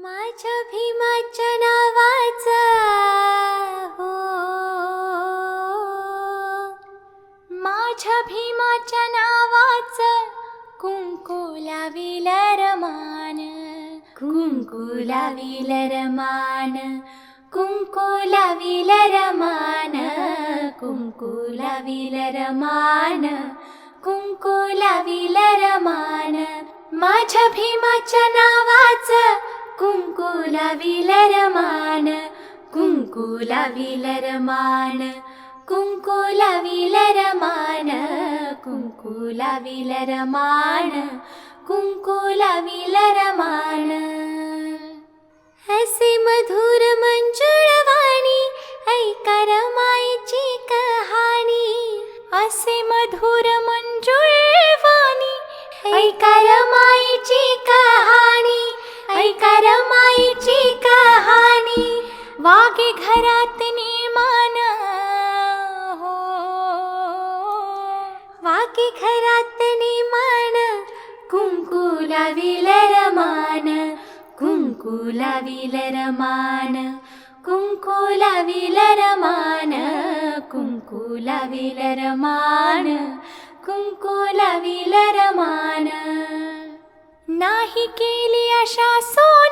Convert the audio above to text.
माझ्या भीमाच्या नावाचा हो. माझ्या भीमाच्या नावाचं कुंकू लाविल रमान कुंकू लाविल रमान कुंकू लाविल रमान कुंकू लाविल रमान कुंकू लाविल रमान माझ्या भीमाच्या नावाचं कुंकू लाविल रमान कुंकू लाविल रमान कुंकू लाविल रमान कुंकू लाविल रमान कुंकू लाविल रमान असे मधुर मंजुळवाणी ऐका रमाईची वागे घरात निमान हो. वागे घरात मान कुंकू लाविल रमान कुंकू लाविल रमान कुंकू लाविल रमान कुंकू लाविल रमान कुंकू लाविल रमान नाही केली अशा सोन